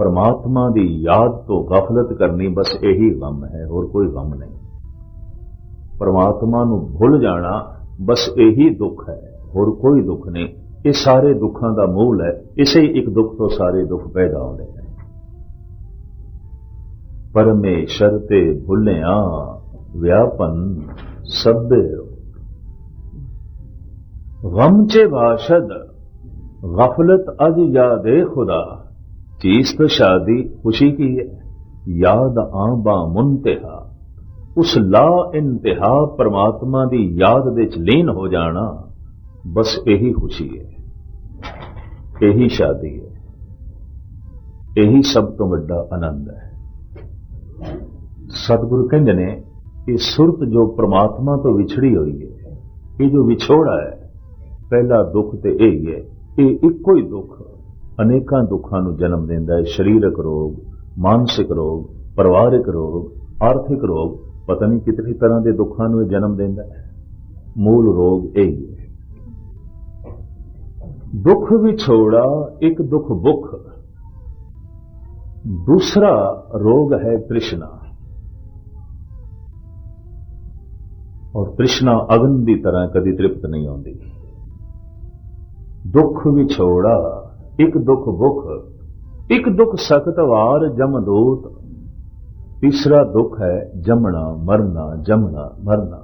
ਪਰਮਾਤਮਾ ਦੀ ਯਾਦ ਤੋਂ ਗਫਲਤ ਕਰਨੀ ਬਸ ਇਹੀ ਗਮ ਹੈ, ਹੋਰ ਕੋਈ ਗਮ ਨਹੀਂ। ਪਰਮਾਤਮਾ ਨੂੰ ਭੁੱਲ ਜਾਣਾ ਬਸ ਇਹੀ ਦੁੱਖ ਹੈ, ਹੋਰ ਕੋਈ ਦੁੱਖ ਨਹੀਂ। ਇਹ ਸਾਰੇ ਦੁੱਖਾਂ ਦਾ ਮੂਲ ਹੈ, ਇਸੇ ਇੱਕ ਦੁੱਖ ਤੋਂ ਸਾਰੇ ਦੁੱਖ ਪੈਦਾ ਹੁੰਦੇ ਹਨ ਪਰਮੇਸ਼ਰ ਤੇ ਭੁੱਲਿਆ ਵਿਆਪਨ ਸਭੇ ਗਮ ਚ ਬਾਸ਼ਦ, ਗਫਲਤ ਅਜ ਯਾਦੇ ਖੁਦਾ। चीज तो शादी खुशी की है याद आबा मुंतहा उस ला इंतहा परमात्मा ਦੀ ਯਾਦ ਦੇ ਚ ਲੀਨ ਹੋ ਜਾਣਾ ਬਸ ਇਹੀ ਖੁਸ਼ੀ ਹੈ ਇਹੀ ਸ਼ਾਦੀ ਹੈ ਇਹੀ ਸਭ ਤੋਂ ਵੱਡਾ ਆਨੰਦ ਹੈ ਸਤਿਗੁਰੂ ਕਹਿੰਦੇ ਨੇ ਕਿ ਸੁਰਤ ਜੋ ਪ੍ਰਮਾਤਮਾ ਤੋਂ ਵਿਛੜੀ ਹੋਈ ਹੈ ਇਹ ਜੋ ਵਿਛੋੜਾ ਹੈ ਪਹਿਲਾ ਦੁੱਖ ਤੇ ਇਹ ਹੀ ਹੈ ਇਹ ਇੱਕੋ ਹੀ ਦੁੱਖ ਅਨੇਕਾਂ ਦੁੱਖਾਂ ਨੂੰ ਜਨਮ ਦਿੰਦਾ ਹੈ। ਸਰੀਰਕ ਰੋਗ, ਮਾਨਸਿਕ ਰੋਗ, ਪਰਿਵਾਰਿਕ ਰੋਗ, ਆਰਥਿਕ ਰੋਗ, ਪਤਾ ਨਹੀਂ ਕਿਤਨੀ ਤਰ੍ਹਾਂ ਦੇ ਦੁੱਖਾਂ ਨੂੰ ਇਹ ਜਨਮ ਦਿੰਦਾ ਹੈ। ਮੂਲ ਰੋਗ ਇਹ ਹੀ। ਹੈ ਦੁੱਖ ਵਿਛੋੜਾ ਇੱਕ ਦੁੱਖ ਬੁੱਖ ਦੂਸਰਾ ਰੋਗ ਹੈ ਤ੍ਰਿਸ਼ਨਾ। ਔਰ ਤ੍ਰਿਸ਼ਨਾ ਅਗਨ ਦੀ ਤਰ੍ਹਾਂ ਕਦੀ ਤ੍ਰਿਪਤ ਨਹੀਂ ਆਉਂਦੀ। ਦੁੱਖ ਵਿਛੋੜਾ ਇੱਕ ਦੁੱਖ ਭੁੱਖ ਇੱਕ ਦੁੱਖ ਸਖਤ ਵਾਰ ਜਮਦੂਤ ਤੀਸਰਾ ਦੁੱਖ ਹੈ ਜਮਣਾ, ਮਰਨਾ ਜਮਣਾ, ਮਰਨਾ।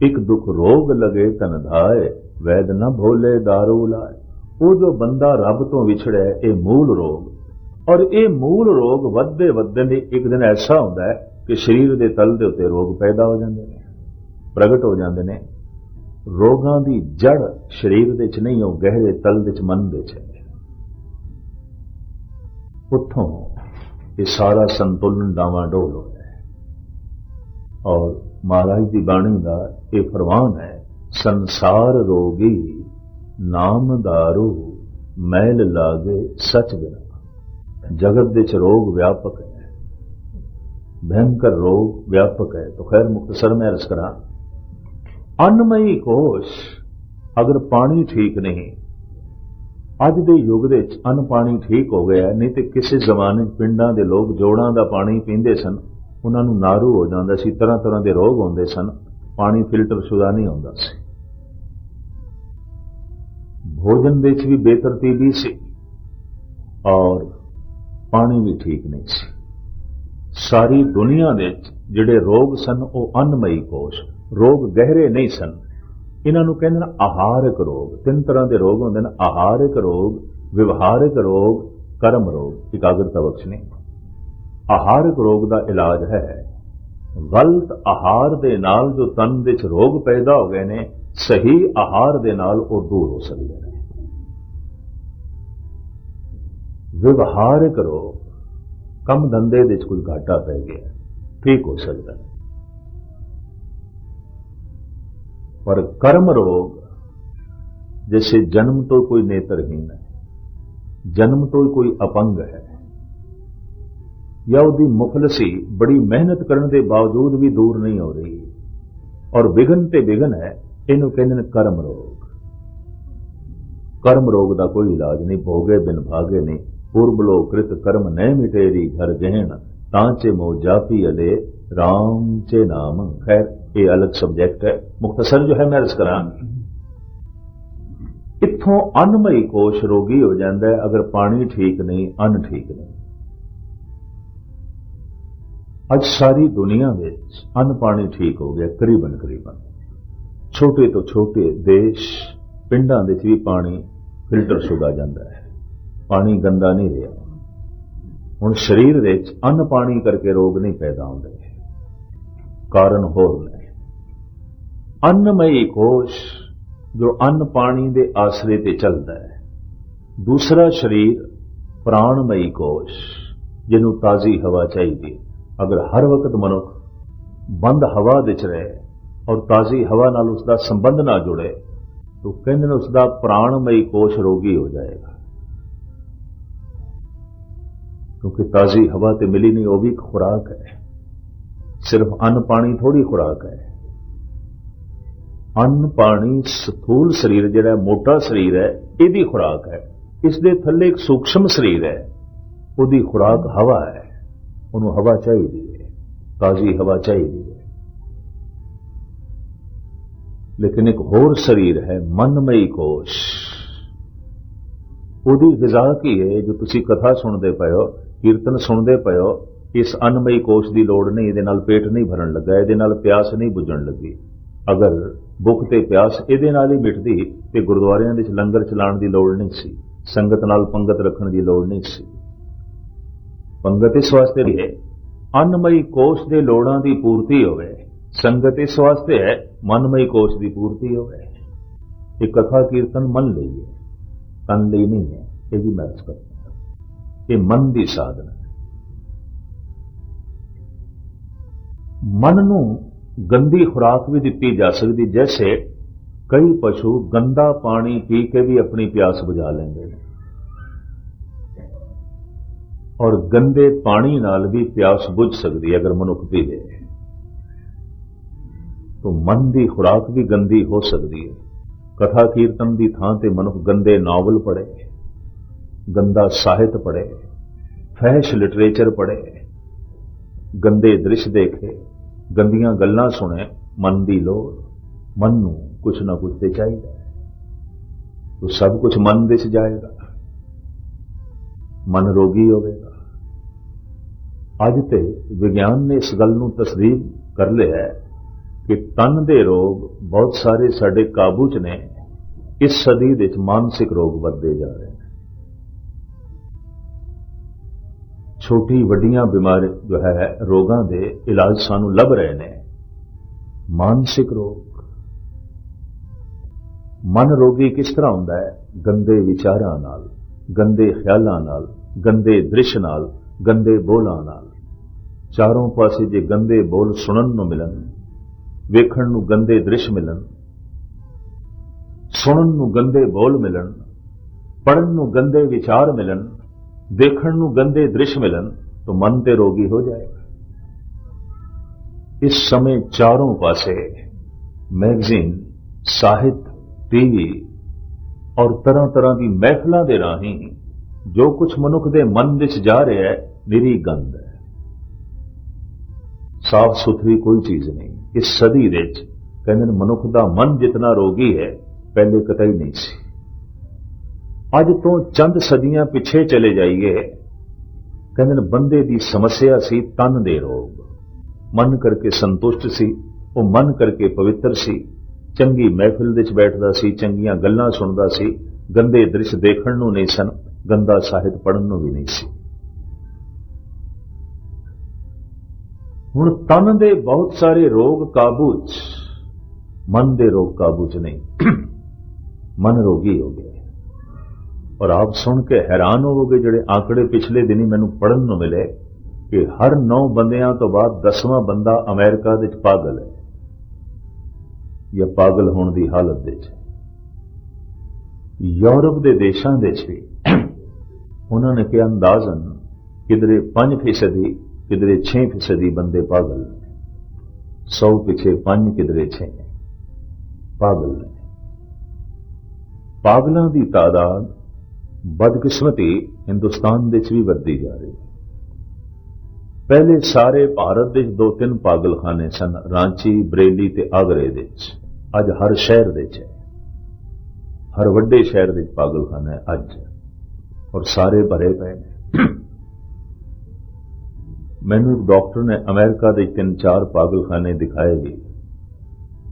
ਇੱਕ ਦੁੱਖ ਰੋਗ ਲਗੇ ਤਨ ਧਾਏ, ਵੈਦ ਨ ਭੋਲੇ ਦਾਰੂ ਲਾਏ। ਉਹ ਜੋ ਬੰਦਾ ਰੱਬ ਤੋਂ ਵਿਛੜਿਆ, ਇਹ ਮੂਲ ਰੋਗ। ਔਰ ਇਹ ਮੂਲ ਰੋਗ ਵੱਧਦੇ ਵੱਧਦੇ ਨੇ ਇੱਕ ਦਿਨ ਐਸਾ ਹੁੰਦਾ ਹੈ ਕਿ ਸਰੀਰ ਦੇ ਤਲ ਦੇ ਉੱਤੇ ਰੋਗ ਪੈਦਾ ਹੋ ਜਾਂਦੇ ਨੇ, ਪ੍ਰਗਟ ਹੋ ਜਾਂਦੇ ਨੇ। ਰੋਗਾਂ ਦੀ ਜੜ ਸਰੀਰ ਦੇ ਵਿੱਚ ਨਹੀਂ, ਉਹ ਗਹਿਰੇ ਤਲ ਦੇ ਵਿੱਚ ਮਨ ਦੇ ਵਿੱਚ ਉੱਥੋਂ ਇਹ ਸਾਰਾ ਸੰਤੁਲਨ ਡਾਵਾਂਡੋਲ ਹੋਇਆ ਹੈ ਔਰ ਮਹਾਰਾਜ ਦੀ ਬਾਣੀ ਦਾ ਇਹ ਫਰਮਾਨ ਹੈ, ਸੰਸਾਰ ਰੋਗੀ ਨਾਮਦਾਰੂ ਮੈਲ ਲਾਗੇ ਸਚ ਬਿਨਾ। ਜਗਤ ਦੇ ਚ ਰੋਗ ਵਿਆਪਕ ਹੈ। ਭਿਆਨਕ ਰੋਗ ਵਿਆਪਕ ਹੈ। तो ਖੈਰ मुख्तसर ਮੈਂ अर्ज ਕਰਾਂ, ਅਨਮਈ ਕੋਸ਼ ਅਗਰ ਪਾਣੀ ਠੀਕ ਨਹੀਂ ਅੱਜ ਦੇ ਯੁੱਗ ਦੇ ਵਿੱਚ ਅਨ ਪਾਣੀ ਠੀਕ ਹੋ ਗਿਆ ਨਹੀਂ ਤੇ ਕਿਸੇ ਜ਼ਮਾਨੇ 'ਚ ਪਿੰਡਾਂ ਦੇ ਲੋਕ ਜੋੜਾਂ ਦਾ ਪਾਣੀ ਪੀਂਦੇ ਸਨ। ਉਹਨਾਂ ਨੂੰ ਨਾਰੂ ਹੋ ਜਾਂਦਾ ਸੀ, ਤਰ੍ਹਾਂ ਤਰ੍ਹਾਂ ਦੇ ਰੋਗ ਹੁੰਦੇ ਸਨ। ਪਾਣੀ ਫਿਲਟਰ ਸ਼ੁਦਾ ਨਹੀਂ ਹੁੰਦਾ ਸੀ। ਭੋਜਨ ਦੇ ਵਿੱਚ ਵੀ ਬੇਤਰਤੀਬੀ ਸੀ ਔਰ ਪਾਣੀ ਵੀ ਠੀਕ ਨਹੀਂ ਸੀ। ਸਾਰੀ ਦੁਨੀਆ ਦੇ ਵਿੱਚ ਜਿਹੜੇ ਰੋਗ ਸਨ, ਉਹ ਅਨਮਈ ਕੋਸ਼, ਰੋਗ ਗਹਿਰੇ ਨਹੀਂ ਸਨ। ਇਹਨਾਂ ਨੂੰ ਕਹਿੰਦੇ ਨੇ ਆਹਾਰਕ ਰੋਗ। ਤਿੰਨ ਤਰ੍ਹਾਂ ਦੇ ਰੋਗ ਹੁੰਦੇ ਨੇ, ਆਹਾਰਕ ਰੋਗ, ਵਿਵਹਾਰਕ ਰੋਗ, ਕਰਮ ਰੋਗ, ਇਕਾਗਰਤਾ ਬਖਸ਼ਣੀ। ਆਹਾਰਕ ਰੋਗ ਦਾ ਇਲਾਜ ਹੈ, ਗਲਤ ਆਹਾਰ ਦੇ ਨਾਲ ਜੋ ਤਨ ਵਿੱਚ ਰੋਗ ਪੈਦਾ ਹੋ ਗਏ ਨੇ, ਸਹੀ ਆਹਾਰ ਦੇ ਨਾਲ ਉਹ ਦੂਰ ਹੋ ਸਕਦੇ ਨੇ। ਵਿਵਹਾਰਕ ਰੋਗ, ਕੰਮ ਧੰਦੇ ਵਿੱਚ ਕੋਈ ਘਾਟਾ ਪੈ ਗਿਆ, ਠੀਕ ਹੋ ਸਕਦਾ। पर कर्म रोग जैसे जन्म तो कोई नेत्रहीन है जन्म तो कोई अपंग है या ਉਹਦੀ ਮੁਖਲਸੀ ਬੜੀ ਮਿਹਨਤ ਕਰਨ ਦੇ ਬਾਵਜੂਦ ਵੀ ਦੂਰ ਨਹੀਂ ਹੋ ਰਹੀ ਔਰ ਵਿਗਨ ਤੇ ਵਿਗਨ ਹੈ ਇਹਨੂੰ ਕਹਿੰਦੇ ਨੇ ਕਰਮ ਰੋਗ ਕਰਮ ਰੋਗ ਦਾ ਕੋਈ ਇਲਾਜ ਨਹੀਂ ਭੋਗੇ ਬਿਨ ਭਾਗੇ ਨਹੀਂ ਪੂਰਬ ਲੋ ਕ੍ਰਿਤ ਕਰਮ ਨੈ ਮਿਟੇਰੀ ਘਰ ਗਹਿਣ ਤਾਂ ਚੇ ਮੋ ਜਾਪੀ ਅਲੇ ਰਾਮ ਚੇ ਨਾਮ ਖੈਰ ਇਹ ਅਲੱਗ ਸਬਜੈਕਟ ਹੈ ਮੁਖਤਸਰ ਜੋ ਹੈ ਮੈਂ ਅਰਜ਼ ਕਰਾਂ ਇੱਥੋਂ ਅਨਮਈ ਕੋਸ਼ ਰੋਗੀ ਹੋ ਜਾਂਦਾ ਹੈ ਅਗਰ ਪਾਣੀ ਠੀਕ ਨਹੀਂ ਅੰਨ ਠੀਕ ਨਹੀਂ ਅੱਜ ਸਾਰੀ ਦੁਨੀਆ ਵਿੱਚ ਅੰਨ ਪਾਣੀ ਠੀਕ ਹੋ ਗਿਆ ਕਰੀਬਨ ਕਰੀਬਨ ਛੋਟੇ ਤੋਂ ਛੋਟੇ ਦੇਸ਼ ਪਿੰਡਾਂ ਦੇ ਵਿੱਚ ਵੀ ਪਾਣੀ ਫਿਲਟਰ ਸ਼ੁਦਾ ਜਾਂਦਾ ਹੈ ਪਾਣੀ ਗੰਦਾ ਨਹੀਂ ਰਿਹਾ ਹੁਣ ਸਰੀਰ ਵਿੱਚ ਅੰਨ ਪਾਣੀ ਕਰਕੇ ਰੋਗ ਨਹੀਂ ਪੈਦਾ ਹੁੰਦੇ ਕਾਰਨ ਹੋਰ ਨੇ। ਅੰਨਮਈ ਕੋਸ਼ ਜੋ ਅੰਨ ਪਾਣੀ ਦੇ ਆਸਰੇ ਤੇ ਚੱਲਦਾ ਹੈ। ਦੂਸਰਾ ਸਰੀਰ ਪ੍ਰਾਣਮਈ ਕੋਸ਼, ਜਿਹਨੂੰ ਤਾਜ਼ੀ ਹਵਾ ਚਾਹੀਦੀ ਅਗਰ ਹਰ ਵਕਤ ਮਨੁੱਖ ਬੰਦ ਹਵਾ ਵਿੱਚ ਰਹੇ ਔਰ ਤਾਜ਼ੀ ਹਵਾ ਨਾਲ ਉਸ ਦਾ ਸੰਬੰਧ ਨਾ ਜੁੜੇ, ਤਾਂ ਕਹਿੰਦੇ ਨੇ ਉਸ ਦਾ ਪ੍ਰਾਣਮਈ ਕੋਸ਼ ਰੋਗੀ ਹੋ ਜਾਏਗਾ। ਕਿਉਂਕਿ ਤਾਜ਼ੀ ਹਵਾ ਤੇ ਮਿਲੀ ਨਹੀਂ, ਉਹ ਵੀ ਇੱਕ ਖੁਰਾਕ ਹੈ। ਸਿਰਫ ਅੰਨ ਪਾਣੀ ਥੋੜੀ ਖੁਰਾਕ ਹੈ। ਅੰਨ ਪਾਣੀ ਸਥੂਲ ਸਰੀਰ ਜਿਹੜਾ ਮੋਟਾ ਸਰੀਰ ਹੈ, ਇਹਦੀ ਖੁਰਾਕ ਹੈ। ਇਸ ਦੇ ਥੱਲੇ ਇੱਕ ਸੂਖਸ਼ਮ ਸਰੀਰ ਹੈ, ਉਹਦੀ ਖੁਰਾਕ ਹਵਾ ਹੈ। ਉਹਨੂੰ ਹਵਾ ਚਾਹੀਦੀ ਹੈ, ਤਾਜ਼ੀ ਹਵਾ ਚਾਹੀਦੀ ਹੈ। ਲੇਕਿਨ ਇੱਕ ਹੋਰ ਸਰੀਰ ਹੈ, ਮਨਮਈ ਕੋਸ਼। ਉਹਦੀ ਗਿਜ਼ਾ ਕੀ ਹੈ, ਜੋ ਤੁਸੀਂ ਕਥਾ ਸੁਣਦੇ ਪਏ ਹੋ, ਕੀਰਤਨ ਸੁਣਦੇ ਪਏ ਹੋ ਇਸ ਅਨਮਈ ਕੋਸ਼ ਦੀ ਲੋੜ ਨਹੀਂ, ਇਹਦੇ ਨਾਲ ਪੇਟ ਨਹੀਂ ਭਰਨ ਲੱਗਾ, ਇਹਦੇ ਨਾਲ ਪਿਆਸ ਨਹੀਂ ਬੁਝਣ ਲੱਗੀ। ਅਗਰ ਭੁੱਖ ਤੇ ਪਿਆਸ ਇਹਦੇ ਨਾਲ ਹੀ ਮਿਟਦੀ ਤੇ ਗੁਰਦੁਆਰਿਆਂ ਵਿੱਚ ਲੰਗਰ ਚਲਾਉਣ ਦੀ ਲੋੜ ਨਹੀਂ ਸੀ, ਸੰਗਤ ਨਾਲ ਪੰਗਤ ਰੱਖਣ ਦੀ ਲੋੜ ਨਹੀਂ ਸੀ। ਪੰਗਤ ਇਸ ਵਾਸਤੇ ਵੀ ਹੈ, ਅਨਮਈ ਕੋਸ਼ ਦੇ ਲੋੜਾਂ ਦੀ ਪੂਰਤੀ ਹੋਵੇ। ਸੰਗਤ ਇਸ ਵਾਸਤੇ ਹੈ, ਮਨਮਈ ਕੋਸ਼ ਦੀ ਪੂਰਤੀ ਹੋਵੇ। ਇਹ ਕਥਾ ਕੀਰਤਨ ਮਨ ਲਈ ਹੈ, ਤਨ ਲਈ ਨਹੀਂ ਹੈ, ਇਹ ਵੀ ਮੈਂ ਕਰਦਾ ਇਹ ਮਨ ਦੀ ਸਾਧਨਾ ਮਨ ਨੂੰ ਗੰਦੀ ਖੁਰਾਕ ਵੀ ਦਿੱਤੀ ਜਾ ਸਕਦੀ, ਜੈਸੇ ਕਈ ਪਸ਼ੂ ਗੰਦਾ ਪਾਣੀ ਪੀ ਕੇ ਵੀ ਆਪਣੀ ਪਿਆਸ ਬੁਝਾ ਲੈਂਦੇ ਨੇ। ਔਰ ਗੰਦੇ ਪਾਣੀ ਨਾਲ ਵੀ ਪਿਆਸ ਬੁਝ ਸਕਦੀ ਹੈ ਅਗਰ ਮਨੁੱਖ ਪੀਵੇ ਤਾਂ ਮਨ ਦੀ ਖੁਰਾਕ ਵੀ ਗੰਦੀ ਹੋ ਸਕਦੀ ਹੈ। ਕਥਾ ਕੀਰਤਨ ਦੀ ਥਾਂ ਤੇ ਮਨੁੱਖ ਗੰਦੇ ਨਾਵਲ ਪੜ੍ਹੇ, ਗੰਦਾ ਸਾਹਿਤ ਪੜ੍ਹੇ, ਫਹਿਸ਼ ਲਿਟਰੇਚਰ ਪੜ੍ਹੇ, ਗੰਦੇ ਦ੍ਰਿਸ਼ ਦੇਖੇ ਗੰਦੀਆਂ ਗੱਲਾਂ ਸੁਣੇ, ਮਨ ਦੀ ਲੋੜ, ਮਨ ਨੂੰ ਕੁਛ ਨਾ ਕੁਛ ਤੇ ਚਾਹੀਦਾ ਉਹ ਸਭ ਕੁਛ ਮਨ ਵਿੱਚ ਜਾਏਗਾ। ਮਨ ਰੋਗੀ ਹੋਵੇਗਾ। ਅੱਜ ਤੇ ਵਿਗਿਆਨ ਨੇ ਇਸ ਗੱਲ ਨੂੰ ਤਸਦੀਕ ਕਰ ਲਿਆ ਹੈ ਕਿ ਤਨ ਦੇ ਰੋਗ ਬਹੁਤ ਸਾਰੇ ਸਾਡੇ ਕਾਬੂ 'ਚ ਨੇ। ਇਸ ਸਦੀ ਦੇ ਵਿੱਚ ਮਾਨਸਿਕ ਰੋਗ ਵੱਧਦੇ ਜਾ ਰਹੇ ਨੇ। ਛੋਟੀ ਵੱਡੀਆਂ ਬਿਮਾਰੀ ਜੋ ਹੈ, ਰੋਗਾਂ ਦੇ ਇਲਾਜ ਸਾਨੂੰ ਲੱਭ ਰਹੇ ਨੇ। ਮਾਨਸਿਕ ਰੋਗ। ਮਨ ਰੋਗੀ ਕਿਸ ਤਰ੍ਹਾਂ ਹੁੰਦਾ ਹੈ? ਗੰਦੇ ਵਿਚਾਰਾਂ ਨਾਲ, ਗੰਦੇ ਖਿਆਲਾਂ ਨਾਲ, ਗੰਦੇ ਦ੍ਰਿਸ਼ ਨਾਲ, ਗੰਦੇ ਬੋਲਾਂ ਨਾਲ। ਚਾਰੋਂ ਪਾਸੇ ਜੇ ਗੰਦੇ ਬੋਲ ਸੁਣਨ ਨੂੰ ਮਿਲਣ, ਵੇਖਣ ਨੂੰ ਗੰਦੇ ਦ੍ਰਿਸ਼ ਮਿਲਣ, ਸੁਣਨ ਨੂੰ ਗੰਦੇ ਬੋਲ ਮਿਲਣ ਪੜਨ ਨੂੰ ਗੰਦੇ ਵਿਚਾਰ ਮਿਲਣ ਦੇਖਣ ਨੂੰ ਗੰਦੇ ਦ੍ਰਿਸ਼ ਮਿਲਣ, ਤਾਂ ਮਨ ਤੇ ਰੋਗੀ ਹੋ ਜਾਏਗਾ। ਇਸ ਸਮੇਂ ਚਾਰੋਂ ਪਾਸੇ ਮੈਗਜ਼ੀਨ, ਸਾਹਿਤ, ਟੀਵੀ ਔਰ ਤਰ੍ਹਾਂ ਤਰ੍ਹਾਂ ਦੀ ਮਹਿਫਲਾਂ ਦੇ ਰਾਹੀਂ ਜੋ ਕੁਝ ਮਨੁੱਖ ਦੇ ਮਨ ਵਿੱਚ ਜਾ ਰਿਹਾ ਹੈ ਨਿਰੀ ਗੰਦ ਹੈ। ਸਾਫ਼ ਸੁਥਰੀ ਕੋਈ ਚੀਜ਼ ਨਹੀਂ। ਇਸ ਸਦੀ ਵਿੱਚ ਕਹਿੰਦੇ ਨੇ, ਮਨੁੱਖ ਦਾ ਮਨ ਜਿਤਨਾ ਰੋਗੀ ਹੈ, ਪਹਿਲੇ ਕਤਈ ਨਹੀਂ ਸੀ। ਅੱਜ ਤੋਂ ਚੰਦ ਸਦੀਆਂ ਪਿੱਛੇ ਚਲੇ ਜਾਈਏ। ਕਹਿੰਦੇ ਨੇ, ਬੰਦੇ ਦੀ ਸਮੱਸਿਆ ਸੀ ਤਨ ਦੇ ਰੋਗ। ਮਨ ਕਰਕੇ ਸੰਤੁਸ਼ਟ ਸੀ, ਉਹ ਮਨ ਕਰਕੇ ਪਵਿੱਤਰ ਸੀ। ਚੰਗੀ ਮਹਿਫਿਲ ਵਿੱਚ ਬੈਠਦਾ ਸੀ, ਚੰਗੀਆਂ ਗੱਲਾਂ ਸੁਣਦਾ ਸੀ। ਗੰਦੇ ਦ੍ਰਿਸ਼ ਦੇਖਣ ਨੂੰ ਨਹੀਂ ਸਨ, ਗੰਦਾ ਸਾਹਿਤ ਪੜਨ ਨੂੰ ਵੀ ਨਹੀਂ ਸੀ। ਹੁਣ ਤਨ ਦੇ ਬਹੁਤ ਸਾਰੇ ਰੋਗ ਕਾਬੂ 'ਚ, ਮਨ ਦੇ ਰੋਗ ਕਾਬੂ 'ਚ ਨਹੀਂ। ਮਨ ਰੋਗੀ ਹੋ ਗਿਆ। ਔਰ ਆਪ ਸੁਣ ਕੇ ਹੈਰਾਨ ਹੋਵੋਗੇ ਜਿਹੜੇ ਆંકੜੇ ਪਿਛਲੇ ਦਿਨੀ ਮੈਨੂੰ ਪੜਨ ਨੂੰ ਮਿਲੇ ਕਿ ਹਰ 9 ਬੰਦਿਆਂ ਤੋਂ ਬਾਅਦ 10ਵਾਂ ਬੰਦਾ ਅਮਰੀਕਾ ਵਿੱਚ ਪਾਗਲ ਹੈ ਜਾਂ ਪਾਗਲ ਹੋਣ ਦੀ ਹਾਲਤ ਵਿੱਚ ਯੂਰਪ ਦੇ ਦੇਸ਼ਾਂ ਦੇ ਵਿੱਚ ਵੀ ਉਹਨਾਂ ਨੇ ਕਿਹਾ, ਅੰਦਾਜ਼ਨ, ਕਿਧਰੇ 5% ਕਿਧਰੇ 6% ਬੰਦੇ ਪਾਗਲ ਨੇ। 100 ਪਿਛੇ 5 ਕਿਧਰੇ 6 ਪਾਗਲ ਨੇ। ਪਾਗਲਾਂ ਦੀ ਤਾਦਾਦ ਬਦਕਿਸਮਤੀ ਹਿੰਦੁਸਤਾਨ ਵਿੱਚ ਵੀ ਵੱਧਦੀ ਜਾ ਰਹੀ ਪਹਿਲੇ ਸਾਰੇ ਭਾਰਤ ਦੇ ਦੋ ਤਿੰਨ ਪਾਗਲਖਾਨੇ ਸਨ, ਰਾਂਚੀ, ਬਰੇਲੀ ਤੇ ਆਗਰੇ ਦੇ ਵਿੱਚ। ਅੱਜ ਹਰ ਸ਼ਹਿਰ ਦੇ ਵਿੱਚ ਹਰ ਵੱਡੇ ਸ਼ਹਿਰ ਦੇ ਪਾਗਲਖਾਨਾ ਹੈ ਅੱਜ। ਔਰ ਸਾਰੇ ਭਰੇ ਪਏ ਨੇ। ਮੈਨੂੰ ਇੱਕ ਡਾਕਟਰ ਨੇ ਅਮਰੀਕਾ ਦੇ ਤਿੰਨ ਚਾਰ ਪਾਗਲਖਾਨੇ ਦਿਖਾਏ ਜੀ,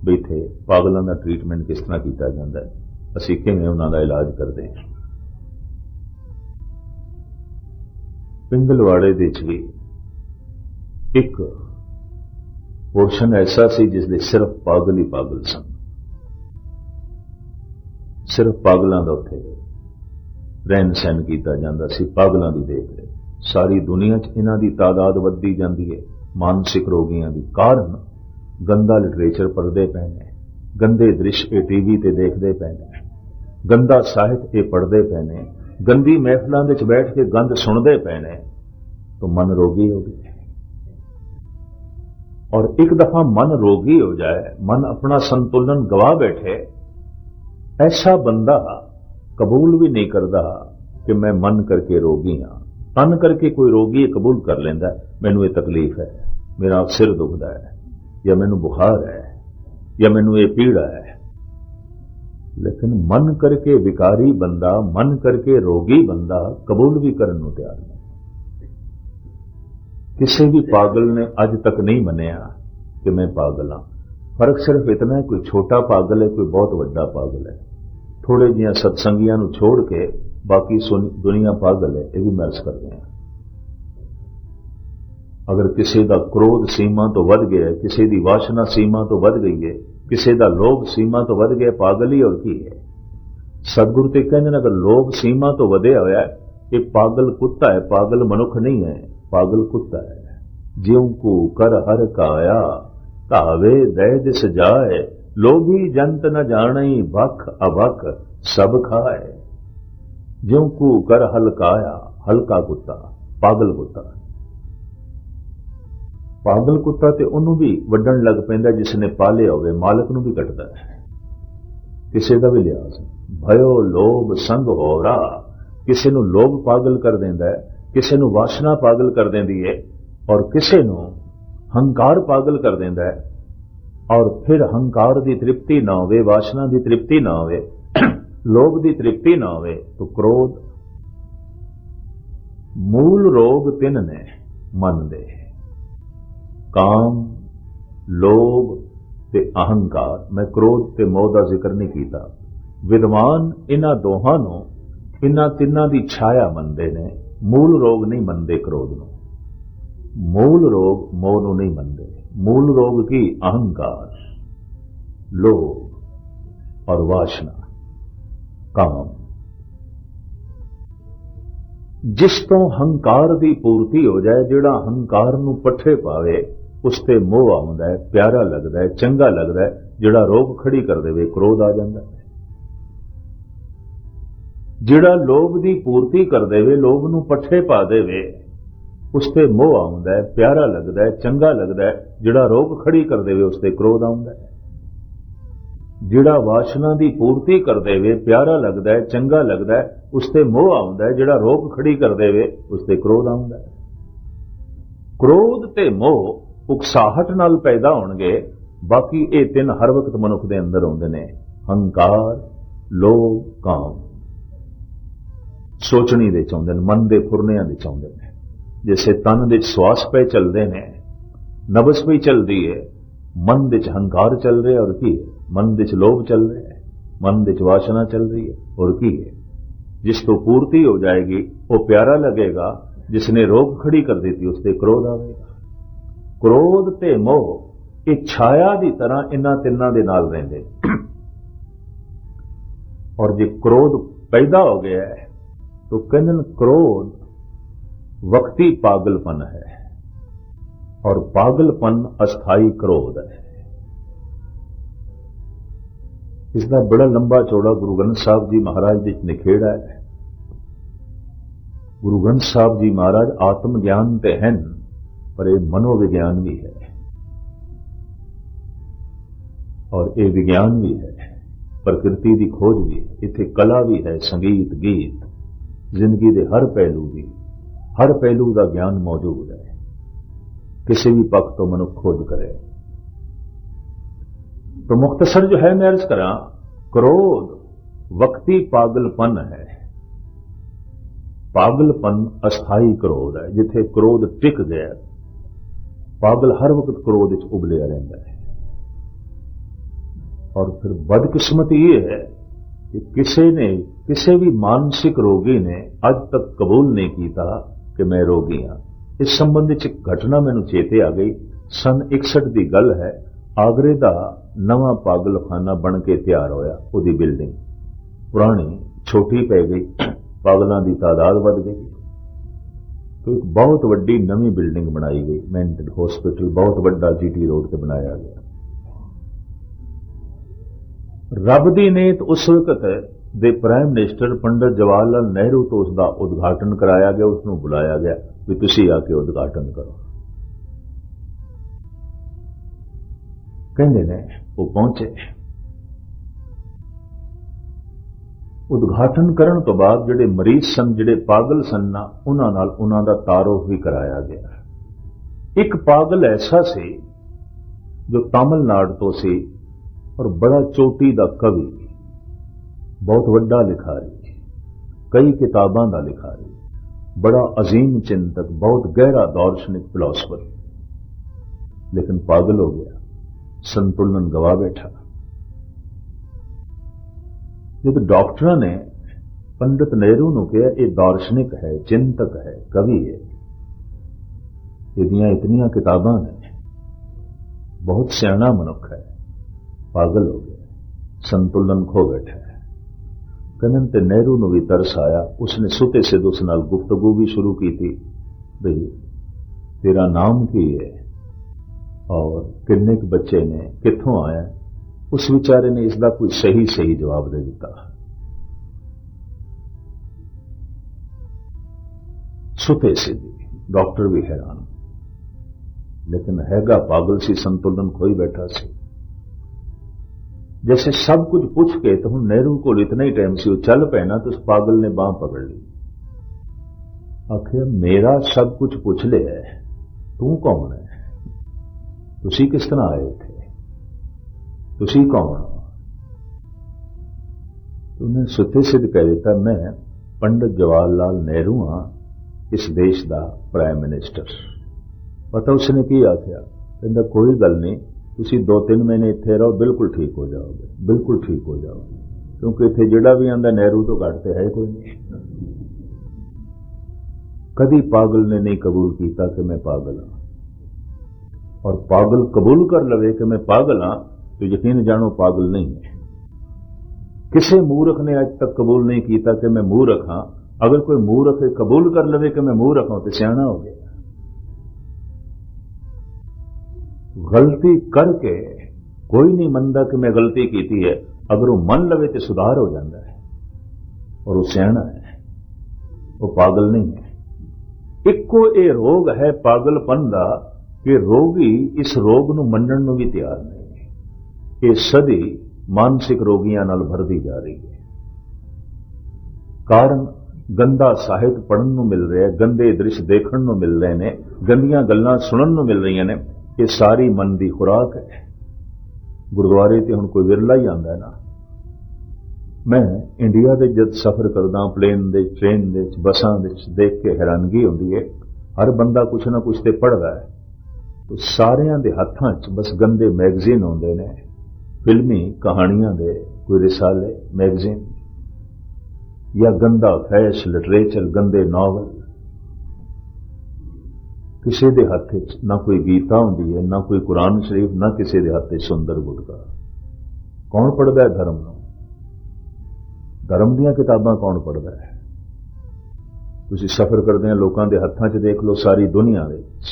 ਵੀ ਇੱਥੇ ਪਾਗਲਾਂ ਦਾ ਟ੍ਰੀਟਮੈਂਟ ਕਿਸ ਤਰ੍ਹਾਂ ਕੀਤਾ ਜਾਂਦਾ ਹੈ। ਅਸੀਂ ਕਿਵੇਂ ਉਹਨਾਂ ਦਾ ਇਲਾਜ ਕਰਦੇ ਹਾਂ? ਪਿੰਗਲਵਾੜੇ ਦੇ ਵਿੱਚ ਵੀ ਇੱਕ ਪੋਰਸ਼ਨ ਐਸਾ ਸੀ ਜਿਸ ਦੇ ਸਿਰਫ ਪਾਗਲ ਹੀ ਪਾਗਲ ਸਨ। ਸਿਰਫ ਪਾਗਲਾਂ ਦਾ ਉੱਥੇ ਰਹਿਣ ਸਹਿਣ ਕੀਤਾ ਜਾਂਦਾ ਸੀ, ਪਾਗਲਾਂ ਦੀ ਦੇਖ ਰਹੇ ਸਾਰੀ ਦੁਨੀਆ 'ਚ ਇਹਨਾਂ ਦੀ ਤਾਦਾਦ ਵੱਧਦੀ ਜਾਂਦੀ ਹੈ। ਮਾਨਸਿਕ ਰੋਗੀਆਂ ਦੀ ਕਾਰਨ ਗੰਦਾ ਲਿਟਰੇਚਰ ਪੜ੍ਹਦੇ ਪਏ ਨੇ, ਗੰਦੇ ਦ੍ਰਿਸ਼ ਇਹ ਟੀਵੀ ਤੇ ਦੇਖਦੇ ਪਏ ਨੇ, ਗੰਦਾ ਸਾਹਿਤ ਇਹ ਪੜ੍ਹਦੇ ਪਏ ਨੇ। ਗੰਦੀ ਮਹਿਫਲਾਂ ਵਿੱਚ ਬੈਠ ਕੇ ਗੰਦ ਸੁਣਦੇ ਪਏ ਨੇ, ਤਾਂ ਮਨ ਰੋਗੀ ਹੋ ਗਿਆ। ਔਰ ਇੱਕ ਦਫਾ ਮਨ ਰੋਗੀ ਹੋ ਜਾਏ, ਮਨ ਆਪਣਾ ਸੰਤੁਲਨ ਗਵਾ ਬੈਠੇ, ਐਸਾ ਬੰਦਾ ਕਬੂਲ ਵੀ ਨਹੀਂ ਕਰਦਾ ਕਿ ਮੈਂ ਮਨ ਕਰਕੇ ਰੋਗੀ ਹਾਂ। ਤਨ ਕਰਕੇ ਕੋਈ ਰੋਗੀ ਇਹ ਕਬੂਲ ਕਰ ਲੈਂਦਾ, ਮੈਨੂੰ ਇਹ ਤਕਲੀਫ ਹੈ, ਮੇਰਾ ਸਿਰ ਦੁਖਦਾ ਹੈ, ਜਾਂ ਮੈਨੂੰ ਬੁਖਾਰ ਹੈ, ਜਾਂ ਮੈਨੂੰ ਇਹ ਪੀੜਾ ਹੈ। ਲੇਕਿਨ ਮਨ ਕਰਕੇ ਵਿਕਾਰੀ ਬੰਦਾ, ਮਨ ਕਰਕੇ ਰੋਗੀ ਬੰਦਾ ਕਬੂਲ ਵੀ ਕਰਨ ਨੂੰ ਤਿਆਰ ਨਹੀਂ। ਕਿਸੇ ਵੀ ਪਾਗਲ ਨੇ ਅੱਜ ਤੱਕ ਨਹੀਂ ਮੰਨਿਆ ਕਿ ਮੈਂ ਪਾਗਲ ਹਾਂ। ਫ਼ਰਕ ਸਿਰਫ ਇਤਨਾ ਹੈ, ਕੋਈ ਛੋਟਾ ਪਾਗਲ ਹੈ, ਕੋਈ ਬਹੁਤ ਵੱਡਾ ਪਾਗਲ ਹੈ। ਥੋੜੇ ਜਿਹੀਆਂ ਸਤਸੰਗੀਆਂ ਨੂੰ ਛੋੜ ਕੇ ਬਾਕੀ ਦੁਨੀਆ ਪਾਗਲ ਹੈ, ਇਹ ਵੀ ਮਰਜ਼ ਕਰਦੇ ਆ ਅਗਰ ਕਿਸੇ ਦਾ ਕ੍ਰੋਧ ਸੀਮਾ ਤੋਂ ਵੱਧ ਗਿਆ ਕਿਸੇ ਦੀ ਵਾਸ਼ਨਾ ਸੀਮਾ ਤੋਂ ਵੱਧ ਗਈ ਹੈ ਕਿਸੇ ਦਾ ਲੋਭ ਸੀਮਾ ਤੋਂ ਵੱਧ ਗਿਆ ਪਾਗਲ ਹੀ ਹੋਰ ਕੀ ਹੈ? ਸਤਿਗੁਰੂ ਤੇ ਕਹਿੰਦੇ ਨੇ ਅਗਰ ਲੋਭ ਸੀਮਾ ਤੋਂ ਵਧਿਆ ਹੋਇਆ ਇਹ ਪਾਗਲ ਕੁੱਤਾ ਹੈ, ਪਾਗਲ ਮਨੁੱਖ ਨਹੀਂ ਹੈ, ਪਾਗਲ ਕੁੱਤਾ ਹੈ। ਜਿਉਂ ਕੋ ਕਰ ਹਰ ਕਾਇਆ ਕਾਵੇ ਦੇ ਦਿਸ ਜਾਏ, ਲੋਭੀ ਜੰਤ ਨ ਜਾਣਈ ਬਖ ਅਬਖ ਸਭ ਖਾਏ। ਜਿਉਂ ਕੋ ਕਰ ਹਲਕਾਇਆ, ਹਲਕਾ ਕੁੱਤਾ, ਪਾਗਲ ਕੁੱਤਾ। ਪਾਗਲ ਕੁੱਤਾ ਤੇ ਉਹਨੂੰ ਵੀ ਵੱਢਣ ਲੱਗ ਪੈਂਦਾ ਜਿਸ ਨੇ ਪਾਲਿਆ ਹੋਵੇ, ਮਾਲਕ ਨੂੰ ਵੀ ਕੱਟਦਾ ਹੈ। ਕਿਸੇ ਦਾ ਵੀ ਲਿਆਸ ਭਇਓ ਲੋਭ ਸੰਗ ਹੋਰਾ ਕਿਸੇ ਨੂੰ ਲੋਭ ਪਾਗਲ ਕਰ ਦਿੰਦਾ ਹੈ, ਕਿਸੇ ਨੂੰ ਵਾਸ਼ਨਾ ਪਾਗਲ ਕਰ ਦਿੰਦੀ ਹੈ ਔਰ ਕਿਸੇ ਨੂੰ ਹੰਕਾਰ ਪਾਗਲ ਕਰ ਦਿੰਦਾ ਹੈ। ਔਰ ਫਿਰ ਹੰਕਾਰ ਦੀ ਤ੍ਰਿਪਤੀ ਨਾ ਹੋਵੇ, ਵਾਸ਼ਨਾ ਦੀ ਤ੍ਰਿਪਤੀ ਨਾ ਹੋਵੇ, ਲੋਭ ਦੀ ਤ੍ਰਿਪਤੀ ਨਾ ਹੋਵੇ, ਤਾਂ ਕ੍ਰੋਧ ਮੂਲ ਰੋਗ ਤਿੰਨ ਨੇ, ਮਨ ਦੇ। ਕਾਮ, ਲੋਭ ਤੇ ਅਹੰਕਾਰ। ਮੈਂ ਕ੍ਰੋਧ ਤੇ ਮੋਹ ਦਾ ਜ਼ਿਕਰ ਨਹੀਂ ਕੀਤਾ। ਵਿਦਵਾਨ ਇਹਨਾਂ ਦੋਹਾਂ ਨੂੰ ਇਹਨਾਂ ਤਿੰਨਾਂ ਦੀ ਛਾਇਆ ਮੰਨਦੇ ਨੇ। ਮੂਲ ਰੋਗ ਨਹੀਂ ਮੰਨਦੇ ਕ੍ਰੋਧ ਨੂੰ। ਮੂਲ ਰੋਗ ਮੋਹ ਨੂੰ ਨਹੀਂ ਮੰਨਦੇ। ਮੂਲ ਰੋਗ ਕੀ? ਅਹੰਕਾਰ, ਲੋਭ ਔਰ ਵਾਸ਼ਨਾ। ਕਾਮ ਜਿਸ ਤੋਂ ਹੰਕਾਰ ਦੀ ਪੂਰਤੀ ਹੋ ਜਾਏ, ਜਿਹੜਾ ਹੰਕਾਰ ਨੂੰ ਪੱਠੇ ਪਾਵੇ ਉਸ ਤੇ ਮੋਹ ਆਉਂਦਾ ਹੈ, ਪਿਆਰਾ ਲੱਗਦਾ ਹੈ, ਚੰਗਾ ਲੱਗਦਾ ਹੈ, ਜਿਹੜਾ ਰੋਗ ਖੜੀ ਕਰ ਦੇਵੇ, ਕ੍ਰੋਧ ਆ ਜਾਂਦਾ ਹੈ। ਜਿਹੜਾ ਲੋਭ ਦੀ ਪੂਰਤੀ ਕਰ ਦੇਵੇ, ਲੋਭ ਨੂੰ ਪੱਠੇ ਪਾ ਦੇਵੇ, ਉਸ ਤੇ ਮੋਹ ਆਉਂਦਾ ਹੈ, ਪਿਆਰਾ ਲੱਗਦਾ ਹੈ, ਚੰਗਾ ਲੱਗਦਾ ਹੈ, ਜਿਹੜਾ ਰੋਗ ਖੜੀ ਕਰ ਦੇਵੇ, ਉਸ ਤੇ ਕ੍ਰੋਧ ਆਉਂਦਾ ਹੈ। ਜਿਹੜਾ ਵਾਸ਼ਨਾ ਦੀ ਪੂਰਤੀ ਕਰ ਦੇਵੇ, ਪਿਆਰਾ ਲੱਗਦਾ ਹੈ, ਚੰਗਾ ਲੱਗਦਾ ਹੈ, ਉਸ ਤੇ ਮੋਹ ਆਉਂਦਾ ਹੈ, ਜਿਹੜਾ ਰੋਗ ਖੜੀ ਕਰ ਦੇਵੇ, ਉਸ ਤੇ ਕ੍ਰੋਧ ਆਉਂਦਾ ਹੈ। ਕ੍ਰੋਧ ਤੇ ਮੋਹ ਉਕਸਾਹਟ ਨਾਲ ਪੈਦਾ ਹੋਣਗੇ, ਬਾਕੀ ਇਹ ਤਿੰਨ ਹਰ ਵਕਤ ਮਨੁੱਖ ਦੇ ਅੰਦਰ ਆਉਂਦੇ ਨੇ। ਹੰਕਾਰ, ਲੋਭ, ਕਾਮ। ਸੋਚਣੀ ਦੇ ਚਾਹੁੰਦੇ ਨੇ, ਮਨ ਦੇ ਫੁਰਨਿਆਂ ਦੇ ਚਾਹੁੰਦੇ ਨੇ। ਜਿਵੇਂ ਤਨ ਦੇ ਸਵਾਸ ਪੈ ਚੱਲਦੇ ਨੇ, ਨਬਸ ਵੀ ਚੱਲਦੀ ਹੈ ਮਨ ਦੇ ਚ ਹੰਕਾਰ ਚੱਲ ਰਿਹਾ, ਔਰ ਕੀ ਹੈ ਮਨ ਦੇ ਚ ਲੋਭ ਚੱਲ ਰਿਹਾ ਹੈ ਮਨ ਦੇ ਚ ਵਾਸ਼ਨਾ ਚੱਲ ਰਹੀ ਹੈ ਔਰ ਕੀ ਹੈ ਜਿਸ ਤੋਂ ਪੂਰਤੀ ਹੋ ਜਾਏਗੀ, ਉਹ ਪਿਆਰਾ ਲੱਗੇਗਾ ਜਿਸ ਨੇ ਰੋਗ ਖੜੀ ਕਰ ਦਿੱਤੀ ਉਸ ਤੇ ਕ੍ਰੋਧ ਆਵੇਗਾ। ਕ੍ਰੋਧ ਤੇ ਮੋਹ ਇਹ ਛਾਇਆ ਦੀ ਤਰ੍ਹਾਂ ਇਹਨਾਂ ਤਿੰਨਾਂ ਦੇ ਨਾਲ ਰਹਿੰਦੇ ਔਰ ਜੇ ਕ੍ਰੋਧ ਪੈਦਾ ਹੋ ਗਿਆ ਹੈ तो कनन क्रोध वक्ती पागलपन है और पागलपन अस्थाई क्रोध है इसका बड़ा लंबा चौड़ा गुरु ग्रंथ साहब जी महाराज विच निखेड़ा है गुरु ग्रंथ साहब जी महाराज आत्म ज्ञान ते हैं पर यह मनोविज्ञान भी है और ये विज्ञान भी है प्रकृति की खोज भी इतने कला भी है संगीत गीत ਜ਼ਿੰਦਗੀ ਦੇ ਹਰ ਪਹਿਲੂ ਦੀ ਹਰ ਪਹਿਲੂ ਦਾ ਗਿਆਨ ਮੌਜੂਦ ਹੈ ਕਿਸੇ ਵੀ ਪੱਖ ਤੋਂ ਮਨੁੱਖ ਖੋਜ ਕਰੇ तो मुख्तसर जो है मैं अर्ज करा क्रोध वक्ती पागलपन है पागलपन अस्थाई क्रोध है जिथे क्रोध टिक गया ਪਾਗਲ ਹਰ ਵਕਤ ਕ੍ਰੋਧ ਵਿੱਚ ਉਬਲਿਆ ਰਹਿੰਦਾ ਹੈ। ਔਰ ਫਿਰ ਬਦਕਿਸਮਤ ਇਹ ਹੈ ਕਿ ਕਿਸੇ ਨੇ, ਕਿਸੇ ਵੀ ਮਾਨਸਿਕ ਰੋਗੀ ਨੇ ਅੱਜ ਤੱਕ ਕਬੂਲ ਨਹੀਂ ਕੀਤਾ ਕਿ ਮੈਂ ਰੋਗੀ ਹਾਂ। ਇਸ ਸੰਬੰਧ ਵਿੱਚ ਘਟਨਾ ਮੈਨੂੰ ਚੇਤੇ ਆ ਗਈ। ਸਨ 61 ਦੀ ਗੱਲ ਹੈ, ਆਗਰੇ ਦਾ ਨਵਾਂ ਪਾਗਲਖਾਨਾ ਬਣ ਕੇ ਤਿਆਰ ਹੋਇਆ ਉਹਦੀ ਬਿਲਡਿੰਗ। ਪੁਰਾਣੀ, ਛੋਟੀ ਪੈ ਗਈ। ਪਾਗਲਾਂ ਦੀ ਤਾਦਾਦ ਵੱਧ ਗਈ। ਇੱਕ ਬਹੁਤ ਵੱਡੀ ਨਵੀਂ ਬਿਲਡਿੰਗ ਬਣਾਈ ਗਈ ਮੈਂਟਲ ਹਸਪੀਟਲ, ਬਹੁਤ ਵੱਡਾ ਜੀਟੀ ਰੋਡ ਤੇ ਬਣਾਇਆ ਗਿਆ। ਰੱਬ ਦੀ ਨੇਤ ਉਸ ਵਕਤ ਦੇ ਪ੍ਰਾਈਮ ਮਿਨਿਸਟਰ ਪੰਡਤ ਜਵਾਹਰ ਲਾਲ ਨਹਿਰੂ ਤੋਂ ਉਸ ਦਾ ਉਦਘਾਟਨ ਕਰਾਇਆ ਗਿਆ ਉਸ ਨੂੰ ਬੁਲਾਇਆ ਗਿਆ ਵੀ ਤੁਸੀਂ ਆ ਕੇ ਉਦਘਾਟਨ ਕਰੋ। ਕਹਿੰਦੇ ਨੇ, ਉਹ ਪਹੁੰਚੇ। ਉਦਘਾਟਨ ਕਰਨ ਤੋਂ ਬਾਅਦ ਜਿਹੜੇ ਮਰੀਜ਼ ਸਨ, ਜਿਹੜੇ ਪਾਗਲ ਸਨ ਨਾ, ਉਹਨਾਂ ਨਾਲ ਉਹਨਾਂ ਦਾ ਤਾਰੋਫ ਵੀ ਕਰਾਇਆ ਗਿਆ ਇੱਕ ਪਾਗਲ ਐਸਾ ਸੀ ਜੋ ਤਾਮਿਲਨਾਡੂ ਤੋਂ ਸੀ ਔਰ ਬੜਾ ਚੋਟੀ ਦਾ ਕਵੀ, ਬਹੁਤ ਵੱਡਾ ਲਿਖਾਰੀ, ਕਈ ਕਿਤਾਬਾਂ ਦਾ ਲਿਖਾਰੀ, ਬੜਾ ਅਜ਼ੀਮ ਚਿੰਤਕ, ਬਹੁਤ ਗਹਿਰਾ ਦਾਰਸ਼ਨਿਕ ਫਿਲਾਸਫਰ ਲੇਕਿਨ ਪਾਗਲ ਹੋ ਗਿਆ, ਸੰਤੁਲਨ ਗਵਾ ਬੈਠਾ। ਜਦ ਡਾਕਟਰਾਂ ਨੇ ਪੰਡਿਤ ਨਹਿਰੂ ਨੂੰ ਕਿਹਾ ਇਹ ਦਾਰਸ਼ਨਿਕ ਹੈ ਚਿੰਤਕ ਹੈ ਕਵੀ ਹੈ ਇਹਦੀਆਂ ਇਤਨੀਆਂ ਕਿਤਾਬਾਂ ਨੇ ਬਹੁਤ ਸਿਆਣਾ ਮਨੁੱਖ ਹੈ ਪਾਗਲ ਹੋ ਗਿਆ ਸੰਤੁਲਨ ਖੋ ਬੈਠਾ ਹੈ ਕਹਿੰਦੇ ਤੇ ਨਹਿਰੂ ਨੂੰ ਵੀ ਤਰਸ ਆਇਆ ਉਸਨੇ ਸੁਤੇ ਸਿੱਧ ਉਸ ਨਾਲ ਗੁਫ਼ਤਗੂ ਵੀ ਸ਼ੁਰੂ ਕੀਤੀ ਬਈ ਤੇਰਾ ਨਾਮ ਕੀ ਹੈ ਔਰ ਕਿੰਨੇ ਕੁ ਬੱਚੇ ਨੇ ਕਿੱਥੋਂ ਆਇਆ ਉਸ ਵਿਚਾਰੇ ਨੇ ਇਸ ਦਾ ਕੋਈ ਸਹੀ ਸਹੀ ਜਵਾਬ ਦੇ ਦਿੱਤਾ ਸੁਤੇ ਸਿੱਧੀ ਡਾਕਟਰ ਵੀ ਹੈਰਾਨ ਲੇਕਿਨ ਹੈਗਾ ਪਾਗਲ ਸੀ ਸੰਤੁਲਨ ਖੋਈ ਬੈਠਾ ਸੀ जैसे सब कुछ पूछ के तो हम नेहरू को इतना ही टाइम से वो चल पैना तो उस पागल ने बाह पकड़ ली आखिर मेरा सब कुछ पूछ लिया है तू कौन है तुसी किस तरह आए थे ਤੁਸੀਂ ਕੌਣ ਉਹਨੇ ਸੁਤੇ ਸਿੱਧ ਕਹਿ ਦਿੱਤਾ, ਮੈਂ ਪੰਡਤ ਜਵਾਹਰ ਲਾਲ ਨਹਿਰੂ ਹਾਂ, ਇਸ ਦੇਸ਼ ਦਾ ਪ੍ਰਾਈਮ ਮਿਨਿਸਟਰ ਪਤਾ ਉਸਨੇ ਕੀ ਆਖਿਆ? ਕਹਿੰਦਾ, ਕੋਈ ਗੱਲ ਨਹੀਂ, ਤੁਸੀਂ 2-3 ਮਹੀਨੇ ਇੱਥੇ ਰਹੋ, ਬਿਲਕੁਲ ਠੀਕ ਹੋ ਜਾਓਗੇ, ਬਿਲਕੁਲ ਠੀਕ ਹੋ ਜਾਓਗੇ, ਕਿਉਂਕਿ ਇੱਥੇ ਜਿਹੜਾ ਵੀ ਆਂਦਾ ਨਹਿਰੂ ਤੋਂ ਘੱਟ ਤੇ ਹੈ ਕੋਈ ਨਹੀਂ। ਕਦੀ ਪਾਗਲ ਨੇ ਨਹੀਂ ਕਬੂਲ ਕੀਤਾ ਕਿ ਮੈਂ ਪਾਗਲ ਹਾਂ। ਔਰ ਪਾਗਲ ਕਬੂਲ ਕਰ ਲਵੇ ਕਿ ਮੈਂ ਪਾਗਲ ਹਾਂ ਤੇ ਯਕੀਨ ਜਾਣੋ, ਪਾਗਲ ਨਹੀਂ ਹੈ। ਕਿਸੇ ਮੂਰਖ ਨੇ ਅੱਜ ਤੱਕ ਕਬੂਲ ਨਹੀਂ ਕੀਤਾ ਕਿ ਮੈਂ ਮੂਰਖ ਹਾਂ। ਅਗਰ ਕੋਈ ਮੂਰਖ ਕਬੂਲ ਕਰ ਲਵੇ ਕਿ ਮੈਂ ਮੂਰਖ ਹਾਂ, ਤੇ ਸਿਆਣਾ ਹੋ ਗਿਆ। ਗਲਤੀ ਕਰਕੇ ਕੋਈ ਨਹੀਂ ਮੰਨਦਾ ਕਿ ਮੈਂ ਗਲਤੀ ਕੀਤੀ ਹੈ। ਅਗਰ ਉਹ ਮੰਨ ਲਵੇ ਤੇ ਸੁਧਾਰ ਹੋ ਜਾਂਦਾ ਹੈ। ਔਰ ਉਹ ਸਿਆਣਾ ਹੈ। ਉਹ ਪਾਗਲ ਨਹੀਂ ਹੈ। ਇੱਕੋ ਇਹ ਰੋਗ ਹੈ ਪਾਗਲਪਨ ਦਾ ਕਿ ਰੋਗੀ ਇਸ ਰੋਗ ਨੂੰ ਮੰਨਣ ਨੂੰ ਵੀ ਤਿਆਰ ਨਹੀਂ। ਇਹ ਸਦੀ ਮਾਨਸਿਕ ਰੋਗੀਆਂ ਨਾਲ ਭਰਦੀ ਜਾ ਰਹੀ ਹੈ। ਕਾਰਨ ਗੰਦਾ ਸਾਹਿਤ ਪੜਨ ਨੂੰ ਮਿਲ ਰਿਹਾ ਗੰਦੇ ਦ੍ਰਿਸ਼ ਦੇਖਣ ਨੂੰ ਮਿਲ ਰਹੇ ਨੇ, ਗੰਦੀਆਂ ਗੱਲਾਂ ਸੁਣਨ ਨੂੰ ਮਿਲ ਰਹੀਆਂ ਨੇ, ਇਹ ਸਾਰੀ ਮਨ ਦੀ ਖੁਰਾਕ ਹੈ। ਗੁਰਦੁਆਰੇ ਤੇ ਹੁਣ ਕੋਈ ਵਿਰਲਾ ਹੀ ਆਂਦਾ ਹੈ ਨਾ। ਮੈਂ ਇੰਡੀਆ ਦੇ ਜਦ ਸਫ਼ਰ ਕਰਦਾ ਪਲੇਨ ਦੇ, ਟ੍ਰੇਨ ਦੇ ਬੱਸਾਂ ਵਿੱਚ, ਦੇਖ ਕੇ ਹੈਰਾਨਗੀ ਹੁੰਦੀ ਹੈ। ਹਰ ਬੰਦਾ ਕੁਛ ਨਾ ਕੁਛ ਤੇ ਪੜਦਾ ਹੈ। ਸਾਰਿਆਂ ਦੇ ਹੱਥਾਂ 'ਚ ਬਸ ਗੰਦੇ ਮੈਗਜ਼ੀਨ ਹੁੰਦੇ ਨੇ। ਫਿਲਮੀ ਕਹਾਣੀਆਂ ਦੇ ਕੋਈ ਰਿਸਾਲੇ, ਮੈਗਜ਼ੀਨ ਜਾਂ ਗੰਦਾ ਫੈਸ਼ ਲਿਟਰੇਚਰ, ਗੰਦੇ ਨਾਵਲ। ਕਿਸੇ ਦੇ ਹੱਥ 'ਚ ਨਾ ਕੋਈ ਗੀਤਾ ਹੁੰਦੀ ਹੈ, ਨਾ ਕੋਈ ਕੁਰਾਨ ਸ਼ਰੀਫ, ਨਾ ਕਿਸੇ ਦੇ ਹੱਥ 'ਚ ਸੁੰਦਰ ਗੁਟਕਾ। ਕੌਣ ਪੜਦਾ ਹੈ ਧਰਮ ਨੂੰ? ਧਰਮ ਦੀਆਂ ਕਿਤਾਬਾਂ ਕੌਣ ਪੜਦਾ ਹੈ? ਤੁਸੀਂ ਸਫ਼ਰ ਕਰਦੇ ਆ ਲੋਕਾਂ ਦੇ ਹੱਥਾਂ 'ਚ ਦੇਖ ਲਓ ਸਾਰੀ ਦੁਨੀਆ ਵਿੱਚ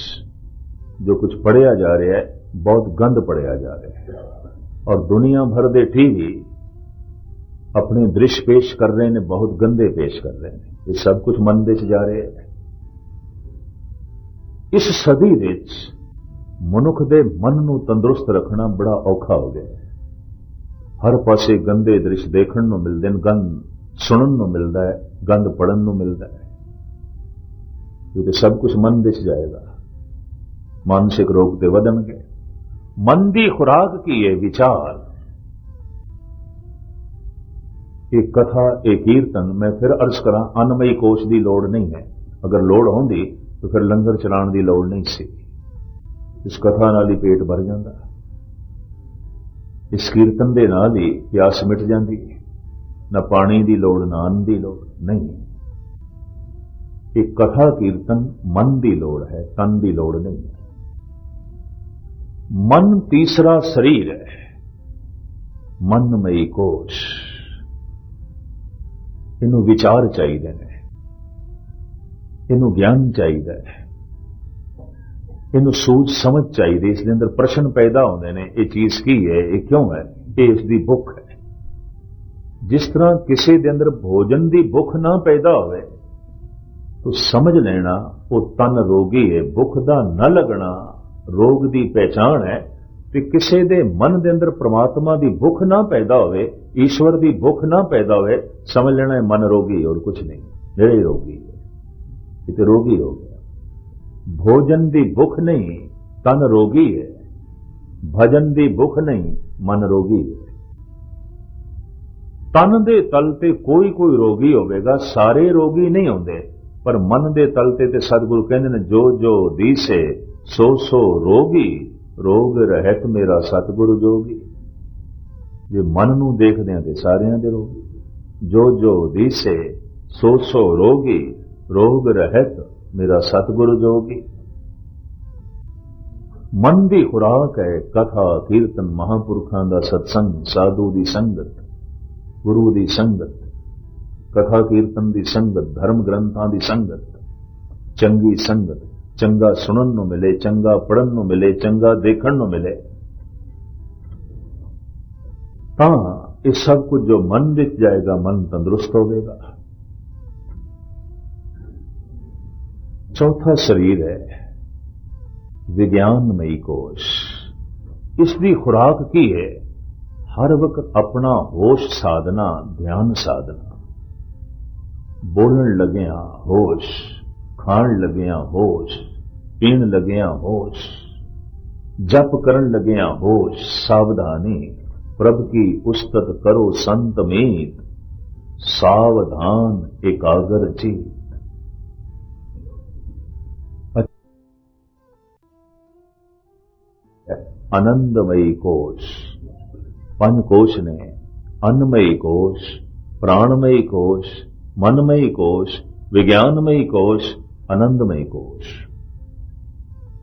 ਜੋ ਕੁਝ ਪੜਿਆ ਜਾ ਰਿਹਾ ਹੈ, ਬਹੁਤ ਗੰਦ ਪੜਿਆ ਜਾ ਰਿਹਾ ਹੈ। ਔਰ ਦੁਨੀਆ ਭਰ ਦੇ ਟੀਵੀ ਆਪਣੇ ਦ੍ਰਿਸ਼ ਪੇਸ਼ ਕਰ ਰਹੇ ਨੇ, ਬਹੁਤ ਗੰਦੇ ਪੇਸ਼ ਕਰ ਰਹੇ ਨੇ। ਇਹ ਸਭ ਕੁਝ ਮਨ ਦੇ 'ਚ ਜਾ ਰਿਹਾ ਹੈ। ਇਸ ਸਦੀ ਵਿੱਚ ਮਨੁੱਖ ਦੇ ਮਨ ਨੂੰ ਤੰਦਰੁਸਤ ਰੱਖਣਾ ਬੜਾ ਔਖਾ ਹੋ ਗਿਆ ਹੈ। ਹਰ ਪਾਸੇ ਗੰਦੇ ਦ੍ਰਿਸ਼ ਦੇਖਣ ਨੂੰ ਮਿਲਦੇ ਨੇ, ਗੰਦ ਸੁਣਨ ਨੂੰ ਮਿਲਦਾ ਹੈ, ਗੰਦ ਪੜਨ ਨੂੰ ਮਿਲਦਾ ਹੈ। ਕਿਉਂਕਿ ਸਭ ਕੁਝ ਮਨ ਦੇ 'ਚ ਜਾਏਗਾ। ਮਾਨਸਿਕ ਰੋਗ ਤੇ ਵਧਣਗੇ। ਮਨ ਦੀ ਖੁਰਾਕ ਕੀ ਹੈ ਵਿਚਾਰ? ਇਹ ਕਥਾ, ਇਹ ਕੀਰਤਨ ਮੈਂ ਫਿਰ ਅਰਜ਼ ਕਰਾਂ, ਅਨਮਈ ਕੋਸ਼ ਦੀ ਲੋੜ ਨਹੀਂ ਹੈ। ਅਗਰ ਲੋੜ ਹੁੰਦੀ ਤਾਂ ਫਿਰ ਲੰਗਰ ਚਲਾਉਣ ਦੀ ਲੋੜ ਨਹੀਂ ਸੀ। ਇਸ ਕਥਾ ਨਾਲ ਹੀ ਪੇਟ ਭਰ ਜਾਂਦਾ। ਇਸ ਕੀਰਤਨ ਦੇ ਨਾਲ ਹੀ ਪਿਆਸ ਮਿਟ ਜਾਂਦੀ ਹੈ। ਨਾ ਪਾਣੀ ਦੀ ਲੋੜ, ਨਾ ਅੰਨ ਦੀ ਲੋੜ, ਨਹੀਂ। ਇਹ ਕਥਾ ਕੀਰਤਨ ਮਨ ਦੀ ਲੋੜ ਹੈ, ਤਨ ਦੀ ਲੋੜ ਨਹੀਂ ਹੈ। ਮਨ ਤੀਸਰਾ ਸਰੀਰ ਹੈ। ਮਨਮਈ ਕੋਸ਼। ਇਹਨੂੰ ਵਿਚਾਰ ਚਾਹੀਦੇ ਨੇ। ਇਹਨੂੰ ਗਿਆਨ ਚਾਹੀਦਾ ਹੈ। ਇਹਨੂੰ ਸੋਚ ਸਮਝ ਚਾਹੀਦੀ ਇਸ ਦੇ ਅੰਦਰ ਪ੍ਰਸ਼ਨ ਪੈਦਾ ਹੁੰਦੇ ਨੇ, ਇਹ ਚੀਜ਼ ਕੀ ਹੈ, ਇਹ ਕਿਉਂ ਹੈ? ਇਹ ਇਸ ਦੀ ਭੁੱਖ ਹੈ। ਜਿਸ ਤਰ੍ਹਾਂ ਕਿਸੇ ਦੇ ਅੰਦਰ ਭੋਜਨ ਦੀ ਭੁੱਖ ਨਾ ਪੈਦਾ ਹੋਵੇ, ਤਾਂ ਸਮਝ ਲੈਣਾ, ਉਹ ਤਨ ਰੋਗੀ ਹੈ। ਭੁੱਖ ਦਾ ਨਾ ਲੱਗਣਾ ਰੋਗ ਦੀ ਪਹਿਚਾਣ ਹੈ ਤੇ ਕਿਸੇ ਦੇ ਮਨ ਦੇ ਅੰਦਰ ਪ੍ਰਮਾਤਮਾ ਦੀ ਭੁੱਖ ਨਾ ਪੈਦਾ ਹੋਵੇ, ਈਸ਼ਵਰ ਦੀ ਭੁੱਖ ਨਾ ਪੈਦਾ ਹੋਵੇ, ਸਮਝ ਲੈਣਾ ਇਹ ਮਨ ਰੋਗੀ ਹੋਰ ਕੁਝ ਨਹੀਂ। ਜਿਹੜੇ ਰੋਗੀ ਹੈ। ਇਹ ਰੋਗੀ ਹੋ ਗਿਆ। ਭੋਜਨ ਦੀ ਭੁੱਖ ਨਹੀਂ, ਤਨ ਰੋਗੀ ਹੈ। ਭਜਨ ਦੀ ਭੁੱਖ ਨਹੀਂ, ਮਨ ਰੋਗੀ ਹੈ। ਤਨ ਦੇ ਤਲ ਤੇ ਕੋਈ ਕੋਈ ਰੋਗੀ ਹੋਵੇਗਾ, ਸਾਰੇ ਰੋਗੀ ਨਹੀਂ ਹੁੰਦੇ, ਪਰ ਮਨ ਦੇ ਤਲ ਤੇ ਤੇ ਸਤਿਗੁਰੂ ਕਹਿੰਦੇ ਨੇ, ਜੋ ਜੋ ਦੀਸੇ ਸੋ ਸੋ ਰੋਗੀ, ਰੋਗ ਰਹਿਤ ਮੇਰਾ ਸਤਿਗੁਰੂ ਜੋਗੀ। ਜੇ ਮਨ ਨੂੰ ਦੇਖਦੇ ਆ ਤੇ ਸਾਰਿਆਂ ਦੇ ਰੋਗੀ, ਜੋ ਜੋ ਦੀਸੇ, ਸੋ ਸੋ ਰੋਗੀ, ਰੋਗ ਰਹਿਤ ਮੇਰਾ ਸਤਿਗੁਰੂ ਜੋਗੀ। ਮਨ ਦੀ ਖੁਰਾਕ ਹੈ ਕਥਾ, ਕੀਰਤਨ, ਮਹਾਪੁਰਖਾਂ ਦਾ ਸਤਸੰਗ, ਸਾਧੂ ਦੀ ਸੰਗਤ, ਗੁਰੂ ਦੀ ਸੰਗਤ, ਕਥਾ, ਕੀਰਤਨ ਦੀ ਸੰਗਤ, ਧਰਮ ਗ੍ਰੰਥਾਂ ਦੀ ਸੰਗਤ, ਚੰਗੀ ਸੰਗਤ। ਚੰਗਾ ਸੁਣਨ ਨੂੰ ਮਿਲੇ, ਚੰਗਾ ਪੜਨ ਨੂੰ ਮਿਲੇ, ਚੰਗਾ ਦੇਖਣ ਨੂੰ ਮਿਲੇ। ਤਾਂ ਇਹ ਸਭ ਕੁਝ ਜੋ ਮਨ ਵਿੱਚ ਜਾਏਗਾ, ਮਨ ਤੰਦਰੁਸਤ ਹੋਵੇਗਾ ਚੌਥਾ ਸਰੀਰ ਹੈ, ਵਿਗਿਆਨਮਈ ਕੋਸ਼। ਇਸ ਦੀ ਖੁਰਾਕ ਕੀ ਹੈ? ਹਰ ਵਕਤ ਆਪਣਾ ਹੋਸ਼ ਸਾਧਨਾ, ਧਿਆਨ ਸਾਧਨਾ। ਬੋਲਣ ਲੱਗਿਆ ਹੋਸ਼। ਖਾਣ ਲੱਗਿਆ ਹੋਸ਼, ਪੀਣ ਲੱਗਿਆ ਹੋਸ਼, ਜਪ ਕਰਨ ਲੱਗਿਆ ਹੋਸ਼, ਸਾਵਧਾਨੀ, ਪ੍ਰਭ ਕੀ ਉਸਤਤ ਕਰੋ ਸੰਤ ਮੀਤ, ਸਾਵਧਾਨ ਇਕਾਗਰ ਚੀਤ ਆਨੰਦਮਈ ਕੋਸ਼, ਪੰਜ ਕੋਸ਼ ਨੇ, ਅੰਨਮਈ ਕੋਸ਼ ਪ੍ਰਾਣਮਈ ਕੋਸ਼, ਮਨਮਈ ਕੋਸ਼, ਵਿਗਿਆਨਮਈ ਕੋਸ਼ ਆਨੰਦਮਈ ਕੋਸ਼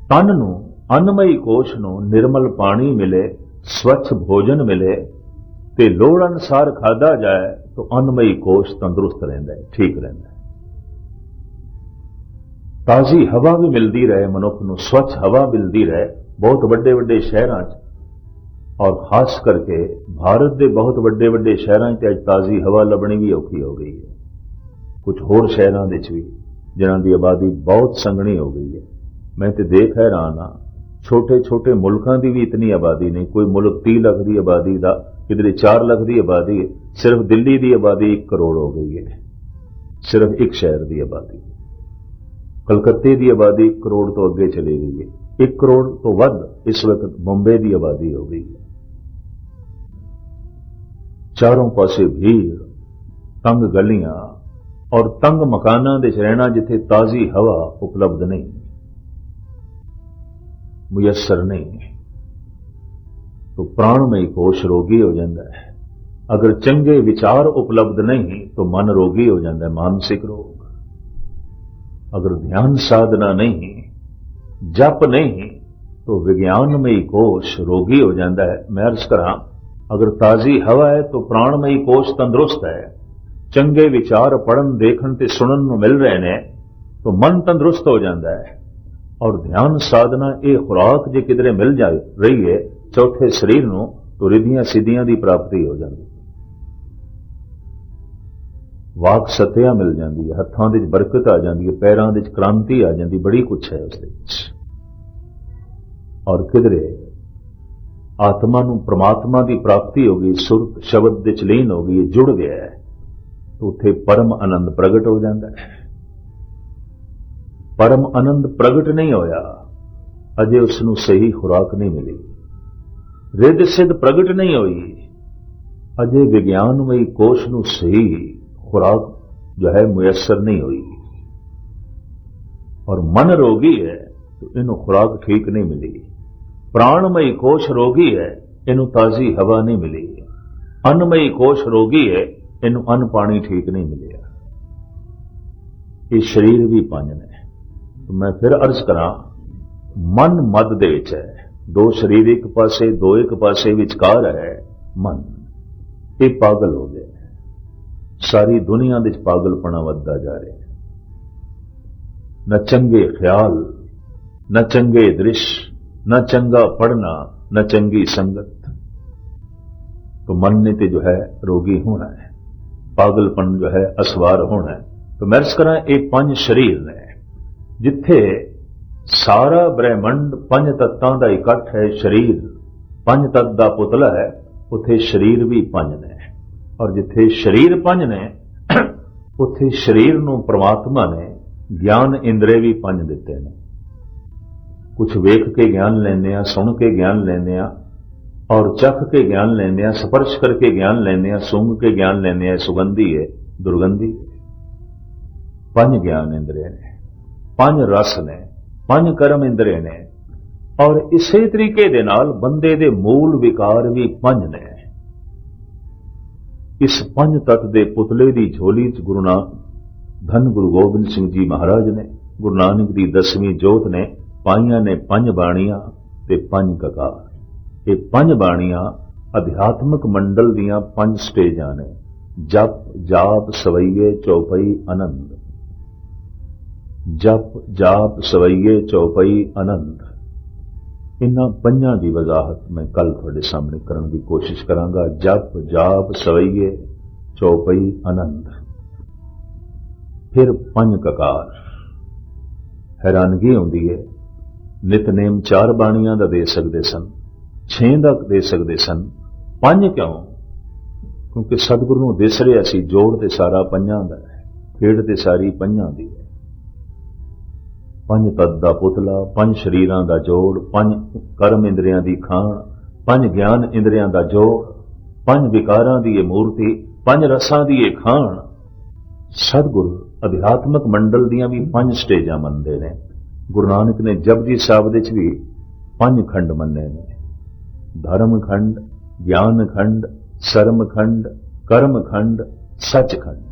ਤਨ ਨੂੰ ਅੰਨਮਈ ਕੋਸ਼ ਨੂੰ ਨਿਰਮਲ ਪਾਣੀ ਮਿਲੇ, ਸਵੱਛ ਭੋਜਨ ਮਿਲੇ ਤੇ ਲੋੜ ਅਨਸਾਰ ਖਾਦਾ ਜਾਏ ਤਾਂ ਅੰਨਮਈ ਕੋਸ਼ ਤੰਦਰੁਸਤ ਰਹਿੰਦਾ ਹੈ, ਠੀਕ ਰਹਿੰਦਾ ਹੈ। ਤਾਜ਼ੀ ਹਵਾ ਵੀ ਮਿਲਦੀ ਰਹੇ, ਮਨੁੱਖ ਨੂੰ ਸਵੱਛ ਹਵਾ ਮਿਲਦੀ ਰਹੇ, ਬਹੁਤ ਵੱਡੇ ਵੱਡੇ ਸ਼ਹਿਰਾਂ 'ਚ। ਔਰ ਖਾਸ ਕਰਕੇ ਭਾਰਤ ਦੇ ਬਹੁਤ ਵੱਡੇ ਵੱਡੇ ਸ਼ਹਿਰਾਂ 'ਚ ਅੱਜ ਤਾਜ਼ੀ ਹਵਾ ਲੱਭਣੀ ਵੀ ਔਖੀ ਹੋ ਗਈ ਹੈ। ਕੁਝ ਹੋਰ ਸ਼ਹਿਰਾਂ ਦੇ 'ਚ ਵੀ। ਜਿਨ੍ਹਾਂ ਦੀ ਆਬਾਦੀ ਬਹੁਤ ਸੰਘਣੀ ਹੋ ਗਈ ਹੈ। ਮੈਂ ਤੇ ਦੇਖ ਹੈਰਾਨ ਆ ਛੋਟੇ ਛੋਟੇ ਮੁਲਕਾਂ ਦੀ ਵੀ ਇਤਨੀ ਆਬਾਦੀ ਨਹੀਂ। ਕੋਈ ਮੁਲਕ 30 ਲੱਖ ਦੀ ਆਬਾਦੀ ਦਾ, ਕਿਧਰੇ 4 ਲੱਖ ਦੀ ਆਬਾਦੀ ਹੈ। ਸਿਰਫ ਦਿੱਲੀ ਦੀ ਆਬਾਦੀ 1 ਕਰੋੜ ਹੋ ਗਈ ਹੈ। ਸਿਰਫ ਇੱਕ ਸ਼ਹਿਰ ਦੀ ਆਬਾਦੀ ਕਲਕੱਤੇ ਦੀ ਆਬਾਦੀ 1 ਕਰੋੜ ਤੋਂ ਅੱਗੇ ਚਲੀ ਗਈ ਹੈ। 1 ਕਰੋੜ ਤੋਂ ਵੱਧ ਇਸ ਵਕਤ ਮੁੰਬਈ ਦੀ ਆਬਾਦੀ ਹੋ ਗਈ ਹੈ। ਚਾਰੋਂ ਪਾਸੇ ਭੀੜ, ਤੰਗ ਗਲੀਆਂ ਔਰ ਤੰਗ ਮਕਾਨਾਂ ਦੇ ਰਹਿਣਾ ਜਿੱਥੇ ਤਾਜ਼ੀ ਹਵਾ ਉਪਲਬਧ ਨਹੀਂ, ਮੁਯਸਰ ਨਹੀਂ, ਤੋ ਪ੍ਰਾਣ ਮੇ ਕੋਸ਼ ਰੋਗੀ ਹੋ ਜਾਂਦਾ ਹੈ। ਅਗਰ ਚੰਗੇ ਵਿਚਾਰ ਉਪਲਬਧ ਨਹੀਂ, ਤੋ ਮਨ ਰੋਗੀ ਹੋ ਜਾਂਦਾ ਹੈ, ਮਾਨਸਿਕ ਰੋਗ। ਅਗਰ ਧਿਆਨ ਸਾਧਨਾ ਨਹੀਂ, ਜਪ ਨਹੀਂ, ਤੋ ਵਿਗਿਆਨ ਮੇ ਕੋਸ਼ ਰੋਗੀ ਹੋ ਜਾਂਦਾ ਹੈ। ਮੈਂ ਅਰਜ਼ ਕਰਾਂ, ਅਗਰ ਤਾਜ਼ੀ ਹਵਾ ਹੈ, ਤੋ ਪ੍ਰਾਣ ਮੇ ਕੋਸ਼ ਤੰਦਰੁਸਤ ਹੈ। ਚੰਗੇ ਵਿਚਾਰ ਪੜਨ ਦੇਖਣ ਤੇ ਸੁਣਨ ਨੂੰ ਮਿਲ ਰਹੇ ਨੇ, ਤਾਂ ਮਨ ਤੰਦਰੁਸਤ ਹੋ ਜਾਂਦਾ ਹੈ। ਔਰ ਧਿਆਨ ਸਾਧਨਾ ਇਹ ਖੁਰਾਕ ਜੇ ਕਿਧਰੇ ਮਿਲ ਜਾ ਰਹੀ ਹੈ, ਚੌਥੇ ਸਰੀਰ ਨੂੰ ਤਾਂ ਰਿਧੀਆਂ ਸਿੱਧੀਆਂ ਦੀ ਪ੍ਰਾਪਤੀ ਹੋ ਜਾਂਦੀ ਵਾਕ ਸਤਿਆ ਮਿਲ ਜਾਂਦੀ ਹੈ, ਹੱਥਾਂ ਦੇ ਵਿੱਚ ਬਰਕਤ ਆ ਜਾਂਦੀ ਹੈ, ਪੈਰਾਂ ਦੇ ਵਿੱਚ ਕ੍ਰਾਂਤੀ ਆ ਜਾਂਦੀ, ਬੜੀ ਕੁਛ ਹੈ ਉਸ ਦੇ ਵਿੱਚ। ਔਰ ਕਿਧਰੇ ਆਤਮਾ ਨੂੰ ਪ੍ਰਮਾਤਮਾ ਦੀ ਪ੍ਰਾਪਤੀ ਹੋ ਗਈ, ਸੁਰਤ ਸ਼ਬਦ ਦੇ ਚ ਹੋ ਗਈ ਜੁੜ ਗਿਆ ਹੈ। ਉੱਥੇ ਪਰਮ ਆਨੰਦ ਪ੍ਰਗਟ ਹੋ ਜਾਂਦਾ ਹੈ। ਪਰਮ ਆਨੰਦ ਪ੍ਰਗਟ ਨਹੀਂ ਹੋਇਆ। ਅਜੇ ਉਸ ਨੂੰ ਸਹੀ ਖੁਰਾਕ ਨਹੀਂ ਮਿਲੀ। ਰਿੱਧ ਸਿੱਧ ਪ੍ਰਗਟ ਨਹੀਂ ਹੋਈ। ਅਜੇ ਵਿਗਿਆਨਮਈ ਕੋਸ਼ ਨੂੰ ਸਹੀ ਖੁਰਾਕ ਜੋ ਹੈ ਮੁਯਸਰ ਨਹੀਂ ਹੋਈ। ਔਰ ਮਨ ਰੋਗੀ ਹੈ, ਤਾਂ ਇਹਨੂੰ ਖੁਰਾਕ ਠੀਕ ਨਹੀਂ ਮਿਲੀ। ਪ੍ਰਾਣਮਈ ਕੋਸ਼ ਰੋਗੀ ਹੈ, ਇਹਨੂੰ ਤਾਜ਼ੀ ਹਵਾ ਨਹੀਂ ਮਿਲੀ। ਅੰਨਮਈ ਕੋਸ਼ ਰੋਗੀ ਹੈ ਇਹਨੂੰ ਅੰਨ ਪਾਣੀ ਠੀਕ ਨਹੀਂ ਮਿਲਿਆ ਇਹ ਸਰੀਰ ਵੀ ਪੰਜ ਨੇ ਮੈਂ ਫਿਰ ਅਰਜ਼ ਕਰਾਂ ਮਨ ਮਦ ਦੇ ਵਿੱਚ ਹੈ ਦੋ ਸਰੀਰ ਇੱਕ ਪਾਸੇ ਦੋ ਇੱਕ ਪਾਸੇ ਵਿਚਕਾਰ ਹੈ ਮਨ ਇਹ ਪਾਗਲ ਹੋ ਗਿਆ ਸਾਰੀ ਦੁਨੀਆ ਦੇ ਵਿੱਚ ਪਾਗਲਪਣਾ ਵੱਧਦਾ ਜਾ ਰਿਹਾ ਹੈ ਨਾ ਚੰਗੇ ਖਿਆਲ ਨਾ ਚੰਗੇ ਦ੍ਰਿਸ਼ ਨਾ ਚੰਗਾ ਪੜਨਾ ਨਾ ਚੰਗੀ ਸੰਗਤ तो मन ने तो जो है रोगी होना है पागलपन जो है असवार होना है तो मैं अर्ज करा ये पंज शरीर ने ਜਿੱਥੇ ਸਾਰਾ ਬ੍ਰਹਿਮੰਡ ਪੰਜ ਤੱਤਾਂ ਦਾ ਇਕੱਠ ਹੈ ਸਰੀਰ ਪੰਜ ਤਤ ਦਾ ਪੁਤਲਾ ਹੈ ਉੱਥੇ ਸਰੀਰ ਵੀ ਪੰਜ ਨੇ ਔਰ ਜਿੱਥੇ ਸਰੀਰ ਪੰਜ ਨੇ ਉੱਥੇ ਸਰੀਰ ਨੂੰ ਪ੍ਰਮਾਤਮਾ ਨੇ ਗਿਆਨ ਇੰਦਰੇ ਵੀ ਪੰਜ ਦਿੱਤੇ ਨੇ ਕੁਝ ਵੇਖ ਕੇ ਗਿਆਨ ਲੈਂਦੇ ਆ ਸੁਣ ਕੇ ਗਿਆਨ ਲੈਂਦੇ ਆ ਔਰ ਚੱਖ ਕੇ ਗਿਆਨ ਲੈਂਦੇ ਆ ਸਪਰਸ਼ ਕਰਕੇ ਗਿਆਨ ਲੈਂਦੇ ਆ ਸੁੰਘ ਕੇ ਗਿਆਨ ਲੈਂਦੇ ਆ ਸੁਗੰਧੀ ਹੈ, ਦੁਰਗੰਧੀ। ਪੰਜ ਗਿਆਨ ਇੰਦਰੇ ਨੇ, ਪੰਜ ਰਸ ਨੇ, ਪੰਜ ਕਰਮ ਇੰਦਰੇ ਨੇ। ਔਰ ਇਸੇ ਤਰੀਕੇ ਦੇ ਨਾਲ ਬੰਦੇ ਦੇ ਮੂਲ ਵਿਕਾਰ ਵੀ ਪੰਜ ਨੇ। ਇਸ ਪੰਜ ਤਤ ਦੇ ਪੁਤਲੇ ਦੀ ਝੋਲੀ 'ਚ ਗੁਰੂ ਨਾਨਕ, ਧੰਨ ਗੁਰੂ ਗੋਬਿੰਦ ਸਿੰਘ ਜੀ ਮਹਾਰਾਜ ਨੇ, ਗੁਰੂ ਨਾਨਕ ਦੀ ਦਸਵੀਂ ਜੋਤ ਨੇ, ਪਾਈਆਂ ਨੇ ਪੰਜ ਬਾਣੀਆਂ ਤੇ ਪੰਜ ਕਕਾਰ। ਇਹ ਪੰਜ ਬਾਣੀਆਂ ਅਧਿਆਤਮਕ ਮੰਡਲ ਦੀਆਂ ਪੰਜ ਸਟੇਜਾਂ ਨੇ। ਜਪ, ਜਾਪ, ਸਵਈਏ, ਚੌਪਈ ਆਨੰਦ ਜਪ, ਜਾਪ, ਸਵਈਏ, ਚੌਪਈ ਆਨੰਦ ਇਨ੍ਹਾਂ ਪੰਜਾਂ ਦੀ ਵਜ਼ਾਹਤ ਮੈਂ ਕੱਲ ਤੁਹਾਡੇ ਸਾਹਮਣੇ ਕਰਨ ਦੀ ਕੋਸ਼ਿਸ਼ ਕਰਾਂਗਾ। ਜਪ, ਜਾਪ, ਸਵਈਏ, ਚੌਪਈ ਆਨੰਦ ਫਿਰ ਪੰਜ ਕਕਾਰ। ਹੈਰਾਨਗੀ ਆਉਂਦੀ ਹੈ ਨਿਤਨੇਮ ਚਾਰ ਬਾਣੀਆਂ ਦਾ ਦੇ ਸਕਦੇ ਸਨ। ਛੇ ਦਾ ਦੇ ਸਕਦੇ ਸਨ। ਪੰਜ ਕਿਉਂ? ਕਿਉਂਕਿ ਸਤਿਗੁਰੂ ਨੂੰ ਦਿਸ ਰਿਹਾ ਸੀ, ਜੋੜ ਤੇ ਸਾਰਾ ਪੰਜਾਂ ਦਾ ਹੈ, ਖੇਡ ਤੇ ਸਾਰੀ ਪੰਜਾਂ ਦੀ ਹੈ। ਪੰਜ ਤਤ ਦਾ ਪੁਤਲਾ, ਪੰਜ ਸ਼ਰੀਰਾਂ ਦਾ ਜੋੜ, ਪੰਜ ਕਰਮ ਇੰਦਰੀਆਂ ਦੀ ਖਾਣ, ਪੰਜ ਗਿਆਨ ਇੰਦਰੀਆਂ ਦਾ ਜੋੜ, ਪੰਜ ਵਿਕਾਰਾਂ ਦੀ ਇਹ ਮੂਰਤੀ, ਪੰਜ ਰਸਾਂ ਦੀ ਇਹ ਖਾਣ। ਸਤਿਗੁਰ ਅਧਿਆਤਮਕ ਮੰਡਲ ਦੀਆਂ ਵੀ ਪੰਜ ਸਟੇਜਾਂ ਮੰਨਦੇ ਨੇ। ਗੁਰੂ ਨਾਨਕ ਨੇ ਜਪਜੀ ਸਾਹਿਬ ਦੇ ਵਿੱਚ ਵੀ ਪੰਜ ਖੰਡ ਮੰਨੇ ਨੇ। ਧਰਮ ਖੰਡ ਸ਼ਰਮਖੰਡ ਕਰਮਖੰਡ ਸਰਮ